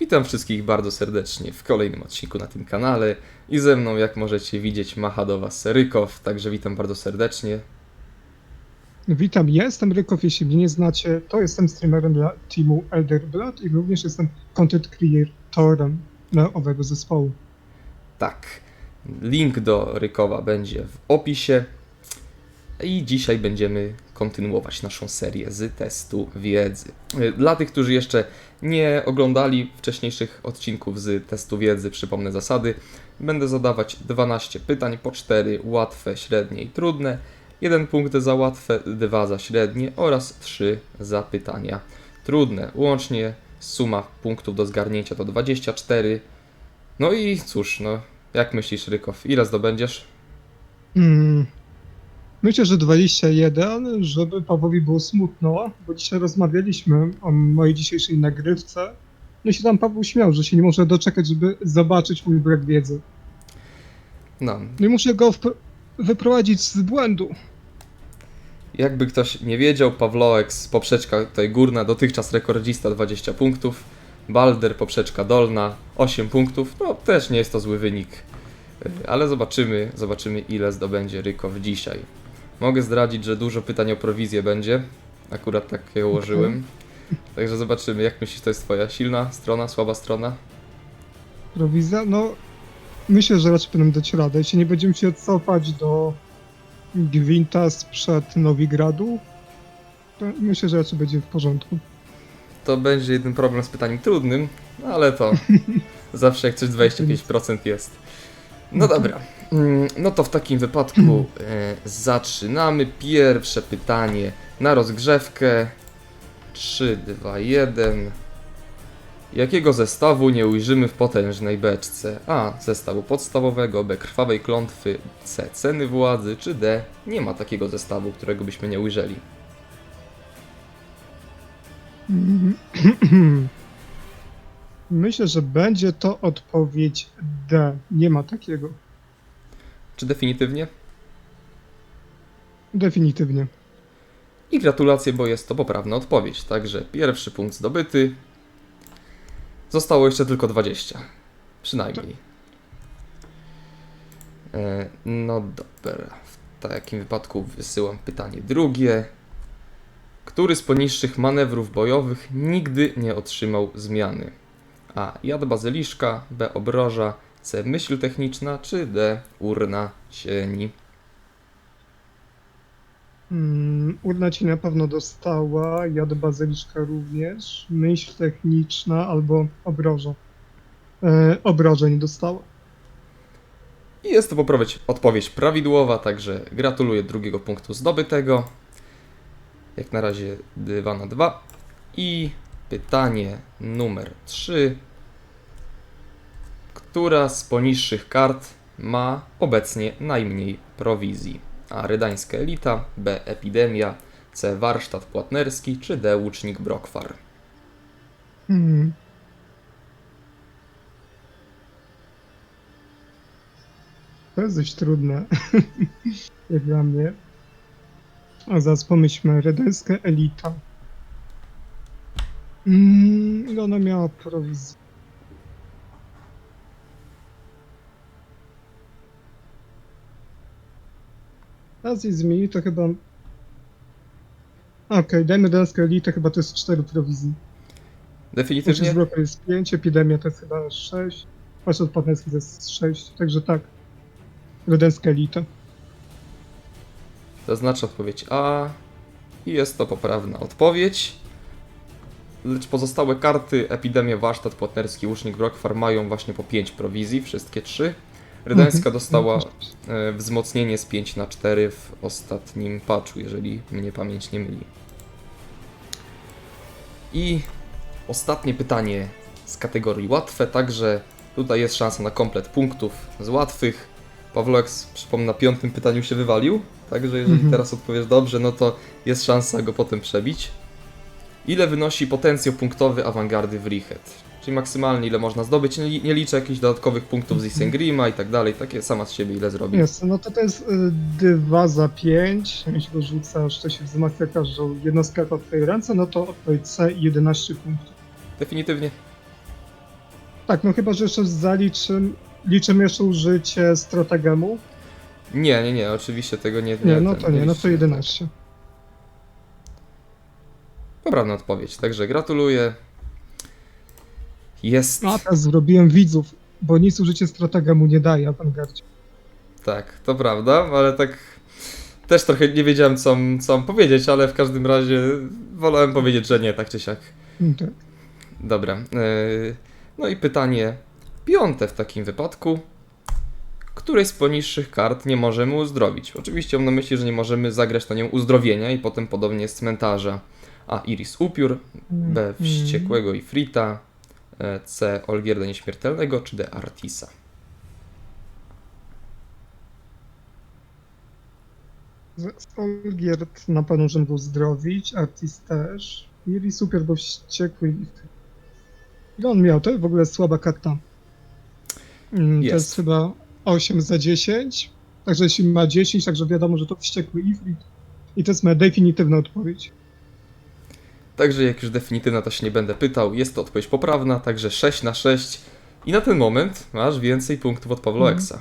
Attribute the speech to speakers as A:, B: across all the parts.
A: Witam wszystkich bardzo serdecznie w kolejnym odcinku na tym kanale i ze mną, jak możecie widzieć, macha do Was Rykow, także witam bardzo serdecznie.
B: Witam, ja jestem Rykow, jeśli mnie nie znacie, to jestem streamerem dla teamu Elder Blood i również jestem content creatorem dla owego zespołu.
A: Tak, link do Rykowa będzie w opisie i dzisiaj będziemy kontynuować naszą serię z testu wiedzy. Dla tych, którzy jeszcze nie oglądali wcześniejszych odcinków z testu wiedzy, przypomnę zasady. Będę zadawać 12 pytań, po 4 łatwe, średnie i trudne. Jeden punkt za łatwe, dwa za średnie oraz trzy za pytania trudne. Łącznie suma punktów do zgarnięcia to 24. No i cóż, no, jak myślisz, Rykow, ile zdobędziesz?
B: Hmm. Myślę, że 21, żeby Pawłowi było smutno, bo dzisiaj rozmawialiśmy o mojej dzisiejszej nagrywce. No i się tam Paweł śmiał, że się nie może doczekać, żeby zobaczyć mój brak wiedzy.
A: No,
B: No i muszę go wyprowadzić z błędu.
A: jakby ktoś nie wiedział, Pawloeks, poprzeczka tutaj górna, dotychczas rekordzista 20 punktów. Balder, poprzeczka dolna, 8 punktów. No, też nie jest to zły wynik. Ale zobaczymy, zobaczymy ile zdobędzie Rykow dzisiaj. Mogę zdradzić, że dużo pytań o prowizję będzie. Akurat tak je ułożyłem. Także zobaczymy, jak myślisz, to jest twoja silna strona, słaba strona?
B: Prowizja, no myślę, że raczej będę dać radę. Jeśli nie będziemy się cofać do Gwinta sprzed Nowigradu, to myślę, że raczej będzie w porządku.
A: To będzie jeden problem z pytaniem trudnym, ale to zawsze jak coś 25% jest. No dobra, Mm, no to w takim wypadku e, zaczynamy. Pierwsze pytanie na rozgrzewkę. 3, 2, 1. Jakiego zestawu nie ujrzymy w potężnej beczce? A. Zestawu podstawowego, B. Krwawej klątwy, C. Ceny władzy, czy D. Nie ma takiego zestawu, którego byśmy nie ujrzeli.
B: Myślę, że będzie to odpowiedź D. Nie ma takiego.
A: Czy definitywnie?
B: Definitywnie.
A: I gratulacje, bo jest to poprawna odpowiedź. Także pierwszy punkt zdobyty. Zostało jeszcze tylko 20. Przynajmniej. E, no dobra. W takim wypadku wysyłam pytanie drugie. Który z poniższych manewrów bojowych nigdy nie otrzymał zmiany? A. Jad bazyliszka, B. Obroża, C. Myśl techniczna, czy D. Urna cieni?
B: Mm, urna ci na pewno dostała, jad bazyliszka również, myśl techniczna albo obroża. E, obroża nie dostała.
A: I jest to poprawić odpowiedź prawidłowa, także gratuluję drugiego punktu zdobytego. Jak na razie 2 na 2. I pytanie numer 3. Która z poniższych kart ma obecnie najmniej prowizji? A. Rydańska elita, B. Epidemia, C. Warsztat płatnerski, czy D. Łucznik Brokwar?
B: Hmm. To jest dość trudne, jak dla mnie. A zaraz pomyślmy, redenska elita. Mm, ile ona miała prowizji? Raz jej zmieni, to chyba... Okej, dajmy redenska elita, chyba to jest 4 prowizji.
A: Definitywnie?
B: z roku jest 5, epidemia to jest chyba 6, warsztat partnerski to jest 6, także tak. Rodenska elita.
A: Zaznaczę odpowiedź A i jest to poprawna odpowiedź. Lecz pozostałe karty Epidemia, Warsztat Płatnerski, Łucznik Brokwar mają właśnie po 5 prowizji, wszystkie 3. Rydańska
B: Mhm.
A: dostała e, wzmocnienie z 5 na 4 w ostatnim patchu, jeżeli mnie pamięć nie myli. I ostatnie pytanie z kategorii łatwe, także tutaj jest szansa na komplet punktów z łatwych. Pawloek, przypomnę, na piątym pytaniu się wywalił, także jeżeli
B: Mhm.
A: teraz odpowiesz dobrze, no to jest szansa go potem przebić. Ile wynosi potencjał punktowy awangardy w Richet? Czyli maksymalnie ile można zdobyć, nie, nie liczę jakichś dodatkowych punktów z Isengrima i tak dalej, takie sama z siebie ile zrobi.
B: Jest, no to to jest 2 za 5, jeśli go rzucasz, to się wzmacnia każdą jednostkę w twojej ręce, no to odpowiedź C 11 punktów.
A: Definitywnie.
B: Tak, no chyba, że jeszcze zaliczym, liczymy jeszcze użycie strategemu.
A: Nie, nie, nie, oczywiście tego nie...
B: Nie, no
A: ten,
B: to nie, no to
A: liczymy.
B: 11.
A: Poprawna odpowiedź, także gratuluję. Jest...
B: A teraz zrobiłem widzów, bo nic użycie strategemu nie daje awangardzie.
A: Tak, to prawda, ale tak też trochę nie wiedziałem, co, co mam powiedzieć, ale w każdym razie wolałem powiedzieć, że nie, tak czy siak.
B: Mm, Tak.
A: Dobra. yy, No i pytanie piąte w takim wypadku. Której z poniższych kart nie możemy uzdrowić? Oczywiście mam na myśli, że nie możemy zagrać na nią uzdrowienia i potem podobnie z cmentarza. A. Iris Upiór, B. Wściekłego Ifrita, e, C. Olgierda Nieśmiertelnego, czy D. Artisa.
B: Olgierd na pewno możemy go uzdrowić, Artis też. Iri super, bo wściekły. Ile on miał? To w ogóle słaba karta. Mm, To
A: Jest.
B: jest chyba 8 za 10. Także jeśli ma 10, także wiadomo, że to wściekły Ifrit. I to jest moja definitywna odpowiedź.
A: Także jak już definitywna, to się nie będę pytał. Jest to odpowiedź poprawna, także 6 na 6. I na ten moment masz więcej punktów od Pawła
B: Mhm.
A: Eksa.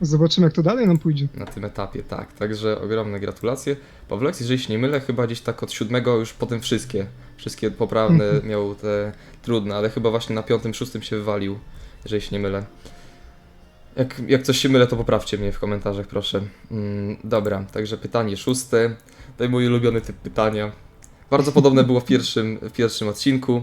B: Zobaczymy, jak to dalej nam pójdzie.
A: Na tym etapie, tak. Także ogromne gratulacje. Paweł Eks, jeżeli się nie mylę, chyba gdzieś tak od siódmego już potem wszystkie, wszystkie poprawne
B: Mhm.
A: miał te trudne, ale chyba właśnie na piątym, szóstym się wywalił, jeżeli się nie mylę. Jak, jak coś się mylę, to poprawcie mnie w komentarzach, proszę. Mm, dobra, także pytanie szóste. To mój ulubiony typ pytania. Bardzo podobne było w pierwszym, w pierwszym odcinku.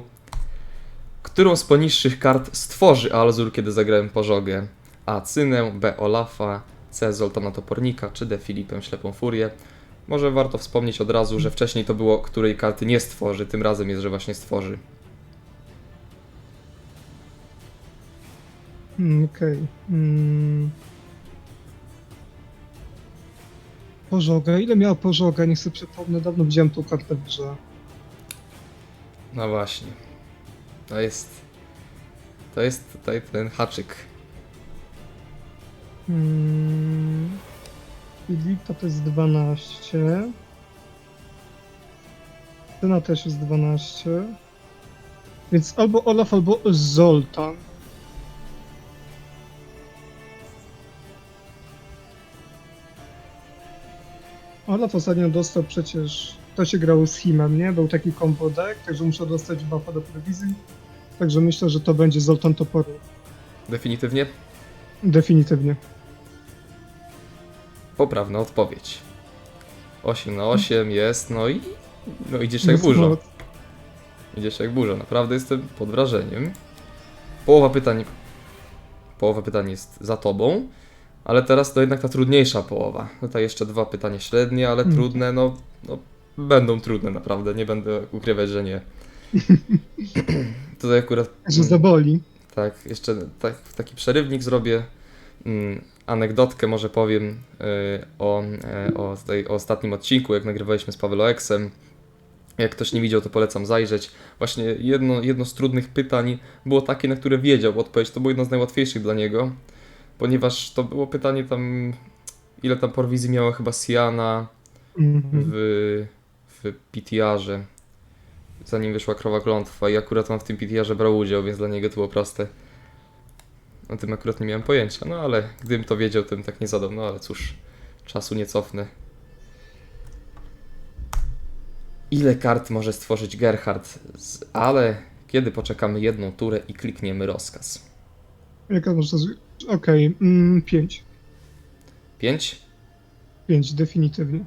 A: Którą z poniższych kart stworzy Alzur, kiedy zagrałem pożogę? A. Cynę, B. Olafa, C. Zoltana Topornika, czy D. Filipem Ślepą Furię? Może warto wspomnieć od razu, że wcześniej to było, której karty nie stworzy, tym razem jest, że właśnie stworzy.
B: Mm, Okej. Mm. Pożoga. Ile miała pożoga? Nie sobie przypomnę. Dawno widziałem tą kartę w grze.
A: No właśnie. To jest. To jest tutaj ten haczyk.
B: Mm. Filipa to jest 12. Tyna też jest 12. Więc albo Olaf, albo Zoltan. Olaf ostatnio dostał przecież. To się grało z Himem, nie? Był taki combo deck, także muszę dostać buffa do prowizji. Także myślę, że to będzie Zoltan Toporu.
A: Definitywnie
B: Definitywnie.
A: poprawna odpowiedź. 8 na 8 jest, no i. No idziesz jak burza. Idziesz jak burza. Naprawdę jestem pod wrażeniem. Połowa pytań. Połowa pytań jest za tobą. Ale teraz to jednak ta trudniejsza połowa. Tutaj jeszcze dwa pytania średnie, ale
B: Mm.
A: trudne, no, no będą trudne naprawdę, nie będę ukrywać, że nie. Tutaj akurat
B: Że zaboli.
A: tak, jeszcze tak, taki przerywnik zrobię. Mm, anegdotkę może powiem y, o, y, o, tutaj, o ostatnim odcinku, jak nagrywaliśmy z Paweloeksem. Jak ktoś nie widział, to polecam zajrzeć. Właśnie jedno, jedno z trudnych pytań było takie, na które wiedział odpowiedź. To było jedno z najłatwiejszych dla niego, ponieważ to było pytanie tam, ile tam prowizji miała chyba Siana
B: Mhm.
A: w, w PTR-ze, zanim wyszła Krowa Klątwa i akurat on w tym PTR-ze brał udział, więc dla niego to było proste. O tym akurat nie miałem pojęcia, no ale gdybym to wiedział, to bym tak nie zadał, no ale cóż, czasu nie cofnę. Ile kart może stworzyć Gerhard? Ale kiedy poczekamy jedną turę i klikniemy rozkaz?
B: Jaka można Okej, mm, 5.
A: 5?
B: 5, definitywnie.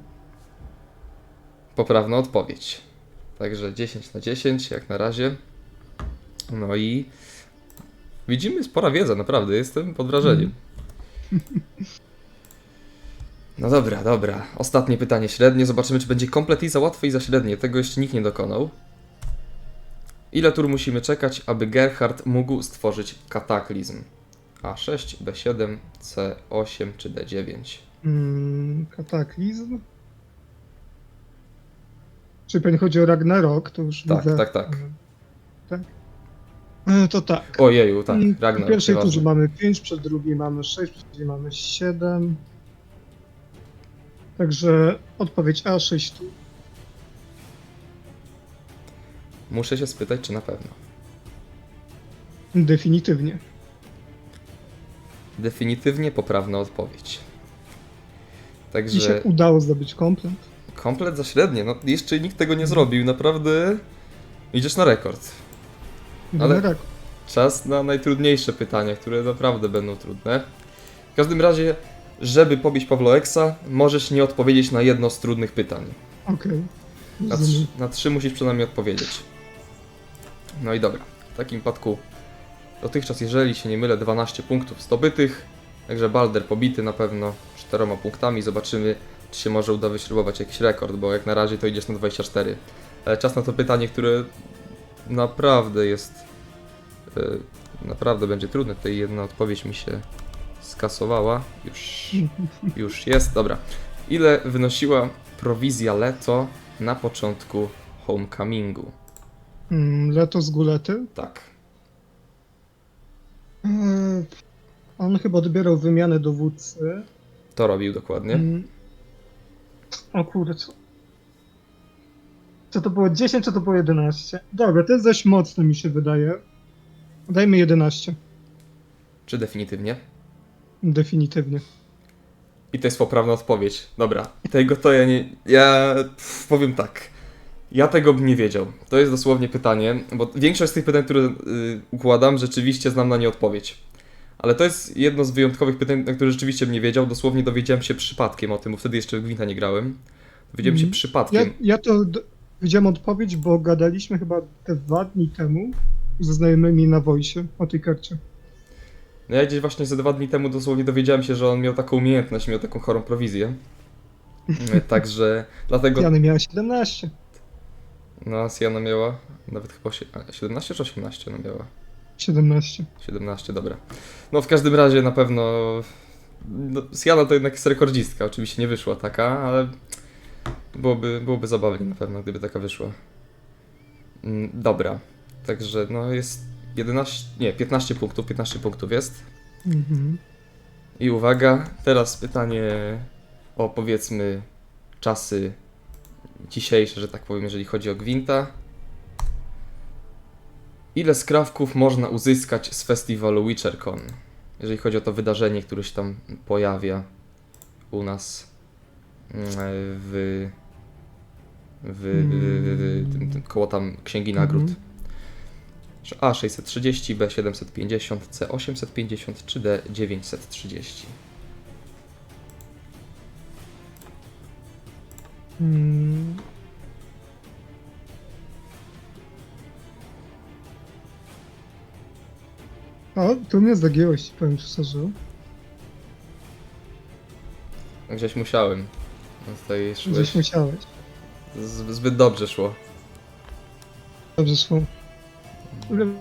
A: Poprawna odpowiedź. Także 10 na 10 jak na razie. No i widzimy spora wiedza, naprawdę, jestem pod wrażeniem. No dobra, dobra. Ostatnie pytanie średnie. Zobaczymy, czy będzie komplet i za łatwe i za średnie. Tego jeszcze nikt nie dokonał. Ile tur musimy czekać, aby Gerhard mógł stworzyć kataklizm? A6, B7, C8 czy D9?
B: Mm, kataklizm. Czy pewnie chodzi o Ragnarok, to już
A: Tak,
B: widzę.
A: tak, tak.
B: Mm, Tak? E, To tak.
A: Ojeju, tak,
B: Mm,
A: Ragnar.
B: W pierwszej
A: nieważne.
B: turze mamy 5, przed drugiej mamy 6, przed drugiej mamy 7. Także odpowiedź A, 6 tu.
A: Muszę się spytać, czy na pewno.
B: Definitywnie.
A: Definitywnie poprawna odpowiedź.
B: Ci się
A: Także
B: udało zdobyć komplet.
A: komplet za średnie. No, jeszcze nikt tego nie zrobił. Naprawdę idziesz na rekord. Ale-
B: Ale... Tak.
A: Czas na najtrudniejsze pytania, które naprawdę będą trudne. W każdym razie, żeby pobić Pawlo Eksa, możesz nie odpowiedzieć na jedno z trudnych pytań.
B: Okej.
A: Na,
B: Rozumiem.
A: trz- na trzy musisz przynajmniej odpowiedzieć. No i dobra. W takim przypadku dotychczas, jeżeli się nie mylę, 12 punktów zdobytych. Także Balder pobity na pewno czteroma punktami. Zobaczymy, czy się może uda wyśrubować jakiś rekord, bo jak na razie to idziesz na 24. Ale czas na to pytanie, które naprawdę jest. y, Naprawdę będzie trudne. Tutaj jedna odpowiedź mi się skasowała. Już, już jest. Dobra. Ile wynosiła prowizja Leto na początku Homecomingu?
B: Mm, Leto z Gulety.
A: Tak.
B: Eee, On chyba odbierał wymianę dowódcy.
A: To robił dokładnie.
B: Mm. O kurde, co? Czy to było 10, czy to było 11? Dobra, to jest dość mocne mi się wydaje. Dajmy 11.
A: Czy definitywnie?
B: Definitywnie.
A: I to jest poprawna odpowiedź. Dobra. Tego to ja nie. Ja pff, powiem tak. Ja tego bym nie wiedział. To jest dosłownie pytanie, bo większość z tych pytań, które y, układam, rzeczywiście znam na nie odpowiedź. Ale to jest jedno z wyjątkowych pytań, na które rzeczywiście bym nie wiedział. Dosłownie dowiedziałem się przypadkiem o tym, bo wtedy jeszcze w Gwinta nie grałem. Dowiedziałem się
B: Mhm. Ja,
A: przypadkiem.
B: ja to d- wiedziałem odpowiedź, bo gadaliśmy chyba te dwa dni temu ze znajomymi na Wojsie o tej karcie.
A: No ja gdzieś właśnie ze dwa dni temu dosłownie dowiedziałem się, że on miał taką umiejętność, miał taką chorą prowizję. Także dlatego.
B: Jany miała 17.
A: No, Siana miała nawet chyba osie- a, 17 czy 18 ona miała?
B: 17.
A: 17, dobra. No w każdym razie na pewno. No, Siana to jednak jest rekordzistka. Oczywiście nie wyszła taka, ale byłoby, byłoby zabawnie na pewno, gdyby taka wyszła. Mm, Dobra. Także no jest 11, nie, 15 punktów, 15 punktów jest.
B: Mhm.
A: I uwaga, teraz pytanie o powiedzmy czasy dzisiejsze, że tak powiem, jeżeli chodzi o Gwinta. Ile skrawków można uzyskać z festiwalu WitcherCon? Jeżeli chodzi o to wydarzenie, które się tam pojawia u nas mm, w, w, w, w koło tam Księgi Nagród. Mm -hmm. A630, B750, C850 czy D930.
B: Hmm. O, tu mnie zagięłeś, powiem szczerze.
A: Gdzieś musiałem. Więc Tutaj szłeś.
B: Gdzieś musiałeś.
A: z- Zbyt dobrze szło.
B: Dobrze szło.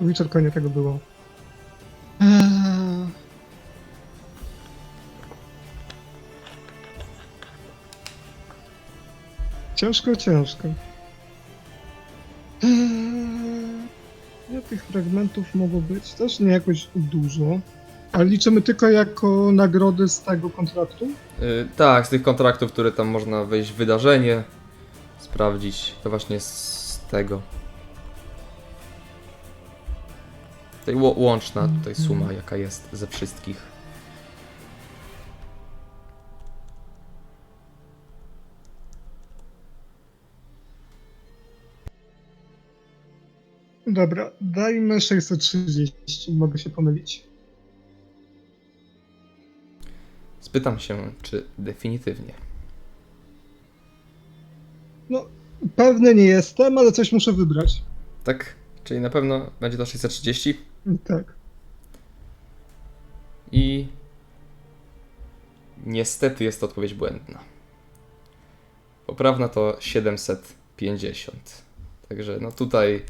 B: Wyczerpanie tego było. Ech. Ciężko, ciężko. Eee. Ile tych fragmentów mogło być? Też nie jakoś dużo. Ale liczymy tylko jako nagrody z tego kontraktu?
A: Yy, tak, z tych kontraktów, które tam można wejść w wydarzenie, sprawdzić, to właśnie z tego. Tej ło- łączna tutaj suma, jaka jest ze wszystkich.
B: Dobra, dajmy 630, mogę się pomylić.
A: Spytam się, czy definitywnie.
B: No, pewny nie jestem, ale coś muszę wybrać.
A: Tak? Czyli na pewno będzie to 630
B: Tak.
A: i niestety jest to odpowiedź błędna. Poprawna to 750. Także no tutaj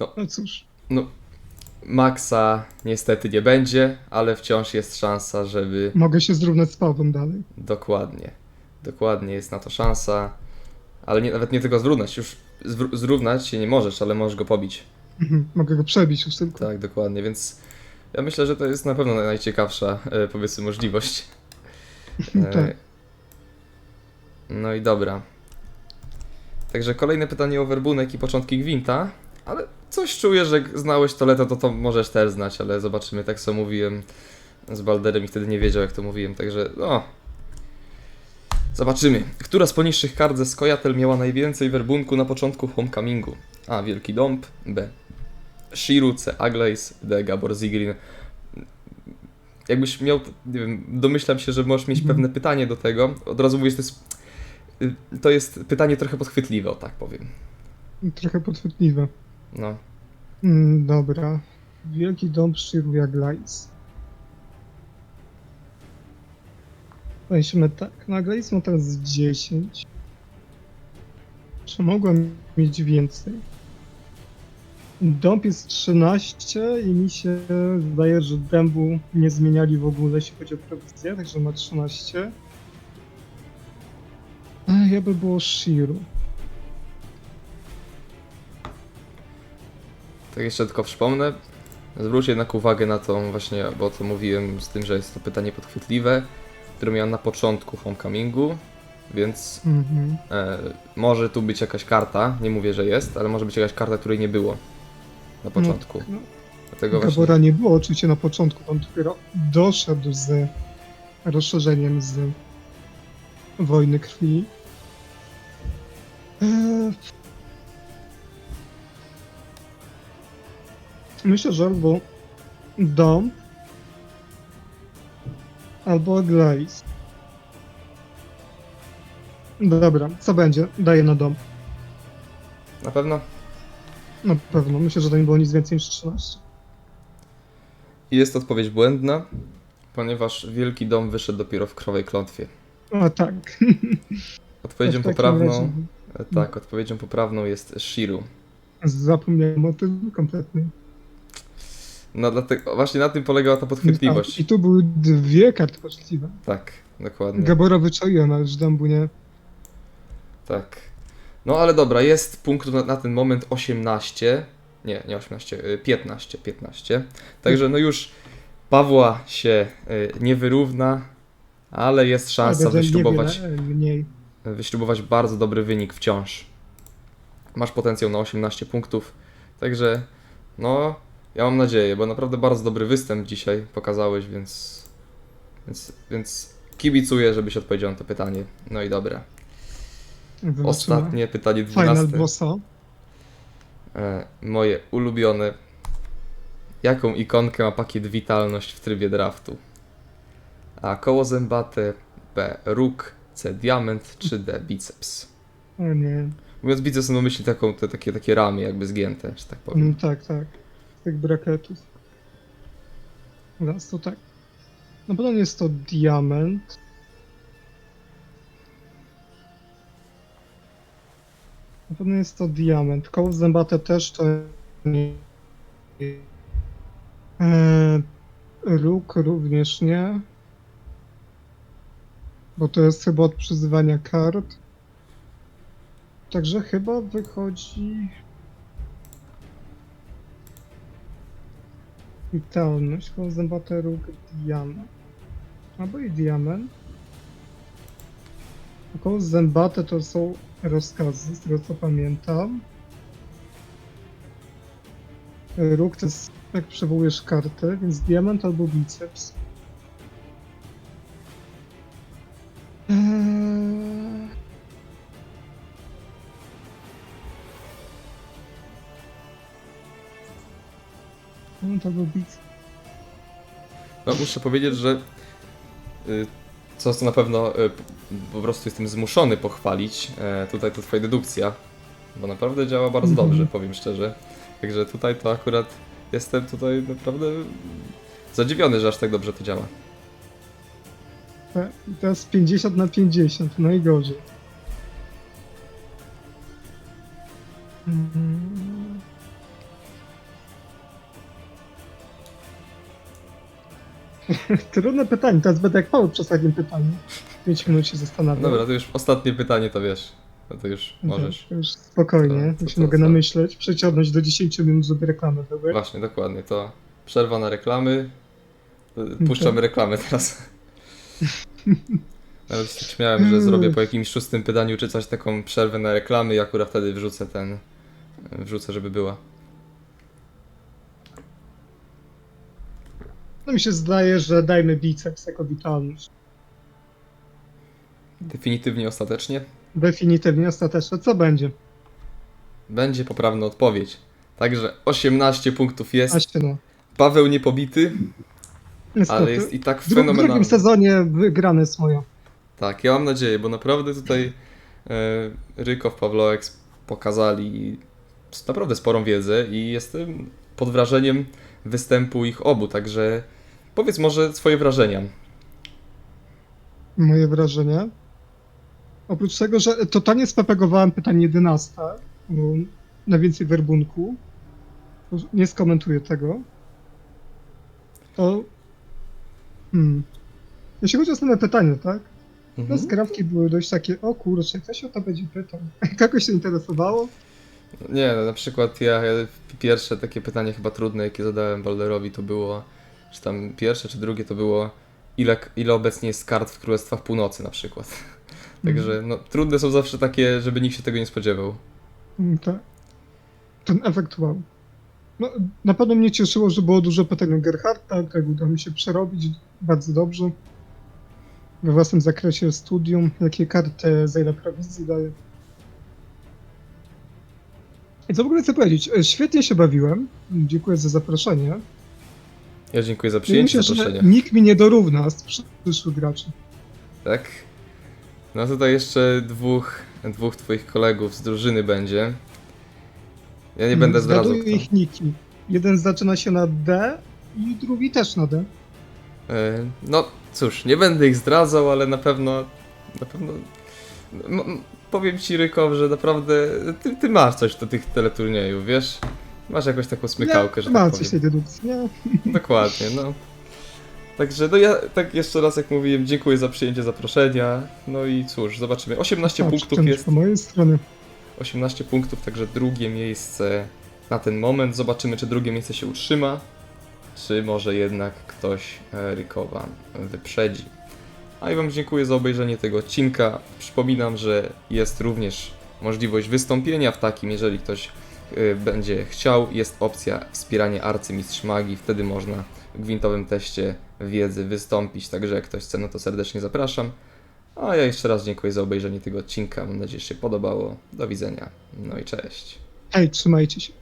B: No cóż.
A: no maksa niestety nie będzie, ale wciąż jest szansa, żeby
B: Mogę się zrównać z Pawłem dalej.
A: dokładnie, dokładnie jest na to szansa, ale nie, nawet nie tylko zrównać, już zrównać się nie możesz, ale możesz go pobić.
B: Mhm, Mogę go przebić już tylko.
A: Tak, dokładnie, więc ja myślę, że to jest na pewno najciekawsza, e, powiedzmy, możliwość. E,
B: Tak.
A: No i dobra. Także kolejne pytanie o werbunek i początki Gwinta. Ale coś czuję, że jak znałeś Toledo, to to możesz też znać, ale zobaczymy, tak co mówiłem z Balderem i wtedy nie wiedział jak to mówiłem, także no. Zobaczymy. Która z poniższych kart ze Skojatel miała najwięcej werbunku na początku Homecomingu? A. Wielki Dąb. B. Shiru, C. Aglace. D. Gabor Zigrin. Jakbyś miał, nie wiem, domyślam się, że możesz mieć
B: Mhm.
A: pewne pytanie do tego. Od razu mówię, że to jest, y, to jest pytanie trochę podchwytliwe, o tak powiem.
B: Trochę podchwytliwe.
A: No.
B: Mm, dobra. Wielki dom Shiruya Glaiz. Weźmy tak. Na Glaiz ma teraz 10. Czy mogłem mieć więcej? Dąb jest 13 i mi się zdaje, że dębu nie zmieniali w ogóle, jeśli chodzi o prowizję, także ma 13. A ja by było Shiru.
A: Tak jeszcze tylko przypomnę. Zwróć jednak uwagę na tą właśnie, bo to mówiłem z tym, że jest to pytanie podchwytliwe, które miałem na początku Homecomingu, więc
B: Mhm.
A: e, może tu być jakaś karta, nie mówię, że jest, ale może być jakaś karta, której nie było na początku.
B: no.
A: Dlatego właśnie...
B: Gabora nie było oczywiście na początku, on dopiero doszedł z rozszerzeniem z wojny krwi. Eee, Myślę, że albo dom, albo Glaze. Dobra, co będzie? Daję na dom.
A: Na pewno?
B: Na pewno. Myślę, że to nie było nic więcej niż 13.
A: I jest odpowiedź błędna, ponieważ Wielki Dom wyszedł dopiero w Krowej Klątwie.
B: A tak.
A: Odpowiedzią poprawną...
B: razie
A: Tak, odpowiedzią poprawną jest Shiru.
B: Zapomniałem o tym kompletnie.
A: No dlatego, właśnie na tym polegała ta podchwytliwość.
B: I tu były dwie karty poczciwe.
A: Tak, dokładnie.
B: Gabora wyczaiłem, ale już nie.
A: Tak. No ale dobra, jest punkt na, na ten moment 18. Nie, nie 18, y, 15, 15. Także no już Pawła się y, nie wyrówna, ale jest szansa
B: Ale
A: wyśrubować,
B: niewiele, Mniej.
A: wyśrubować bardzo dobry wynik wciąż. Masz potencjał na 18 punktów, także no ja mam nadzieję, bo naprawdę bardzo dobry występ dzisiaj pokazałeś, więc więc, więc kibicuję, żebyś odpowiedział na to pytanie. No i dobra.
B: Zobaczymy.
A: Ostatnie pytanie
B: Final
A: 12.
B: bossa.
A: E, moje ulubione. Jaką ikonkę ma pakiet Witalność w trybie draftu? A. Koło zębate. B. Róg. C. Diament. Czy D. Biceps.
B: O nie.
A: Mówiąc biceps, mam na myśli taką, te, takie, takie ramy jakby zgięte, że tak powiem.
B: Mm, tak, tak. Tych braketów. Raz to tak. Na pewno jest to diament. Na pewno jest to diament. Koło zębate też to. Eee, róg również nie. Bo to jest chyba od przyzywania kart. Także chyba wychodzi. Witalność, zębate róg, diament. Albo i diament. Około zębate to są rozkazy, z tego co pamiętam. Róg to jest jak przywołujesz kartę, więc diament albo biceps. No to był biceps.
A: No muszę powiedzieć, że y, co co na pewno y, po prostu jestem zmuszony pochwalić, e, tutaj to twoja dedukcja, bo naprawdę działa bardzo
B: Mhm.
A: dobrze, powiem szczerze. Także tutaj to akurat jestem tutaj naprawdę zadziwiony, że aż tak dobrze to działa.
B: I teraz 50 na 50, najgorzej. Mm. Trudne pytanie, teraz będę jak Paweł przy ostatnim pytaniu. 5 minut się zastanawiam.
A: Dobra, to już ostatnie pytanie to wiesz, no to już możesz.
B: to Już spokojnie,
A: To- to
B: to, się mogę namyśleć, przeciągnąć do 10 minut, żeby reklamy były.
A: Właśnie, dokładnie, to przerwa na reklamy. Y, Puszczamy reklamę teraz. Nawet się śmiałem, że zrobię po jakimś szóstym pytaniu czy coś taką przerwę na reklamy i akurat wtedy wrzucę ten, wrzucę, żeby była.
B: No mi się zdaje, że dajmy biceps jako witalność.
A: Definitywnie ostatecznie
B: Definitywnie, ostatecznie. Co będzie?
A: będzie poprawna odpowiedź. Także 18 punktów jest.
B: Właśnie no.
A: Paweł niepobity,
B: Niestety.
A: ale jest i tak
B: W dru- w drugim
A: fenomenalny.
B: sezonie wygrane jest moja.
A: Tak, ja mam nadzieję, bo naprawdę tutaj e, Rykow, Pawloex pokazali s- naprawdę sporą wiedzę i jestem pod wrażeniem występu ich obu, także powiedz może swoje wrażenia.
B: Moje wrażenie. Oprócz tego, że totalnie spepegowałem pytanie 11, bo na więcej werbunku. Nie skomentuję tego. To. Hmm. Jeśli chodzi o same pytanie, tak? No
A: Mhm.
B: skrawki były dość takie, o kurczę, ktoś o to będzie pytał. Kogoś to interesowało?
A: Nie, no, na przykład ja ja pierwsze takie pytanie chyba trudne, jakie zadałem Balderowi, to było, czy tam pierwsze, czy drugie, to było ile, ile obecnie jest kart w Królestwach Północy na przykład. Także no, trudne są zawsze takie, żeby nikt się tego nie spodziewał.
B: Mm, Tak. Ten efekt wow. No, na pewno mnie cieszyło, że było dużo pytań o Gerharta, tak udało mi się przerobić bardzo dobrze. We własnym zakresie studium, jakie karty za ile prowizji daje. I co w ogóle chcę powiedzieć? E, Świetnie się bawiłem. Dziękuję za zaproszenie.
A: Ja dziękuję za
B: I
A: przyjęcie
B: myślę, że
A: zaproszenia.
B: nikt mi nie dorówna z przyszłych graczy.
A: Tak. No tutaj jeszcze dwóch, dwóch twoich kolegów z drużyny będzie. Ja nie będę zdradzał.
B: Zgaduję
A: Kto.
B: ich niki. Jeden zaczyna się na D i drugi też na D.
A: E, No cóż, nie będę ich zdradzał, ale na pewno. Na pewno. m- m- powiem ci, Rykow, że naprawdę ty, ty masz coś do tych teleturniejów, wiesz? Masz jakąś taką smykałkę, że tak powiem.
B: dedukcji, nie?
A: Dokładnie, no. Także no ja tak jeszcze raz jak mówiłem, dziękuję za przyjęcie zaproszenia. No i cóż, zobaczymy. 18
B: Tak,
A: punktów jest.
B: Po mojej stronie.
A: 18 punktów, także drugie miejsce na ten moment. Zobaczymy, czy drugie miejsce się utrzyma, czy może jednak ktoś e, Rykowa wyprzedzi. A ja Wam dziękuję za obejrzenie tego odcinka. Przypominam, że jest również możliwość wystąpienia w takim, jeżeli ktoś będzie chciał. Jest opcja wspierania arcymistrz magii, wtedy można w gwintowym teście wiedzy wystąpić. Także jak ktoś chce, no to serdecznie zapraszam. A ja jeszcze raz dziękuję za obejrzenie tego odcinka. Mam nadzieję, że się podobało. Do widzenia. No i cześć.
B: Hej, trzymajcie się.